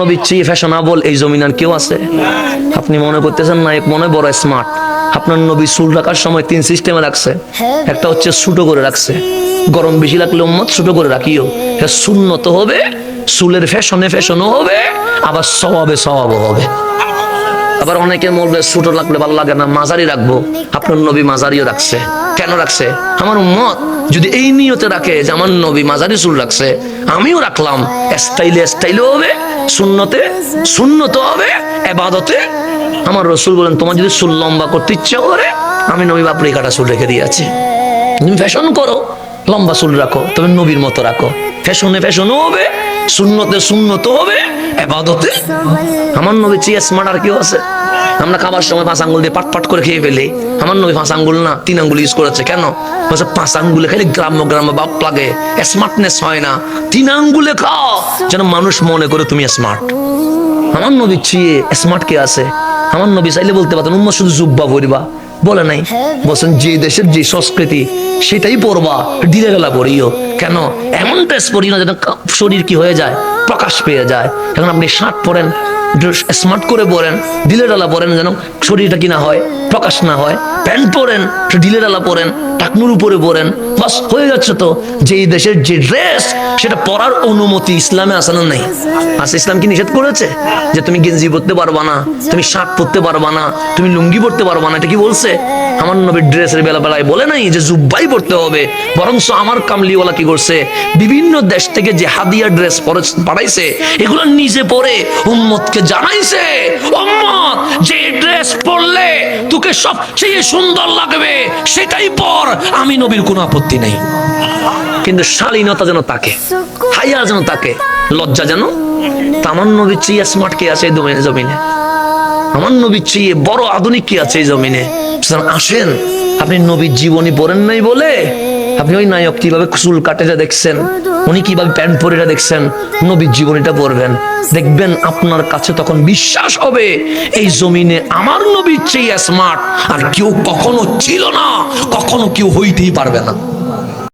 নবীর চেয়ে ফ্যাশনেবল এই জমিন আর কেউ আছে? আপনি মনে করতেছেন না মনে বড় স্মার্ট আপনার নবী চুল রাখার সময় তিন সিস্টেমে রাখছে। একটা হচ্ছে ছোটো করে রাখছে। গরম বেশি লাগলে উম্মত ছোটো করে রাখিও। এটা শূন্যত হবে, চুলের ফ্যাশনে ফ্যাশনও হবে, আবার স্বভাবে স্বভাবও হবে। আবার অনেকে বলবে, ছোট লাগলে ভালো লাগে না, মাঝারি রাখব। আপনার নবী মাঝারিও রাখছে। কেন রাখছে? আমার মত যদি এই নিয়তে রাখে যে আমার নবী মাঝারি চুল রাখছে, আমিও রাখলাম। স্টাইলে স্টাইলও হবে শূন্যতে শূন্যত হবে, এবাদতে। আমার রসুল বলেন, তোমার যদি চুল লম্বা করতে ইচ্ছা করে, আমি নবী বাপরি কাটা চুল রেখে দিয়েছি তুমি ফ্যাশন করো, লম্বা চুল রাখো, তবে নবীর মতো রাখো। ফ্যাশনে ফ্যাশনও হবে শূন্যতে শূন্যত হবে, এবাদতে। আমার নবী চেয়ে স্মার্ট আর কেউ আছে? আমরা খাবার সময় পাঁচ আঙ্গুল দিয়ে পাট পাট করে খেয়ে ফেলি। আমার নবী পাঁচ আঙ্গুল না, তিন আঙ্গুল ইউজ করেছে। কেন? বলছে, পাঁচ আঙ্গুলে খালি গ্রাম্য গ্রাম্য বাপ লাগে। স্মার্টনেস হয় না। তিন আঙ্গুলে খাও। যেন মানুষ মনে করে তুমি স্মার্ট আমার নবী চেয়ে স্মার্ট কে আছে? আমার নবী চাইলে বলতে পারতেন উম্মা শুধু জুব্বা পরিবা। বলে নাই। বলছেন, যে দেশের যে সংস্কৃতি, সেটাই পড়বা, ঢিলে গেলা পড়িও। কেন? এমন ড্রেস পড়িও না যেন শরীর কি হয়ে যায়, প্রকাশ পেয়ে যায়। এখন আপনি শার্ট পরেন স্মার্ট করে পরেন ঢিলে ডালা পরেন যেন শরীরটা কি না হয়, প্রকাশ না হয়। প্যান্ট পরেন ঢিলে ডালা পরেন, টাকনুর উপরে পরেন। বাস, হয়ে যাচ্ছে তো। যে দেশের যে ড্রেস সেটা পরার অনুমতি ইসলামে আছে না নেই? আচ্ছা ইসলাম কি নিষেধ করেছে? যে তুমি গেঞ্জি পরতে পারবা না, তুমি শার্ট পরতে পারবা না, তুমি লুঙ্গি পরতে পারবা না, এটা কি বলছে? আমার নবীর ড্রেসের বেলা বেলায় বলে নাই যে জুব্বাই পরতে হবে, বরঞ্চ আমার কামলিওয়ালা কি করছে? বিভিন্ন দেশ থেকে যে হাদিয়া ড্রেস পরে পাঠাইছে, এগুলো নিজে পরে উম্মতকে জানাইছে উম্মত যে ড্রেস পরলে তোকে সবচেয়ে সুন্দর লাগবে, সেটাই পর। আমি নবীর কোনো আপত্তি নেই। কিন্তু শালীনতা যেন তাকে হাইয়া যেন তাকে, লজ্জা যেন আমার নবীর চেয়ে স্মার্ট কে আছে জমিনে। আমার নবীর চেয়ে বড় আধুনিক কি আছে এই জমিনে। আসেন, আপনি নবীর জীবনী পড়েন নাই বলে আপনি ওই নায়ক কীভাবে চুল কাটেটা দেখছেন? উনি কীভাবে প্যান্ট পরেটা দেখছেন? নবীর জীবনীটা পড়বেন। দেখবেন আপনার কাছে তখন বিশ্বাস হবে, এই জমিনে আমার নবীর চেয়ে স্মার্ট আর কেউ কখনো ছিল না, কখনো কেউ হইতেই পারবে না।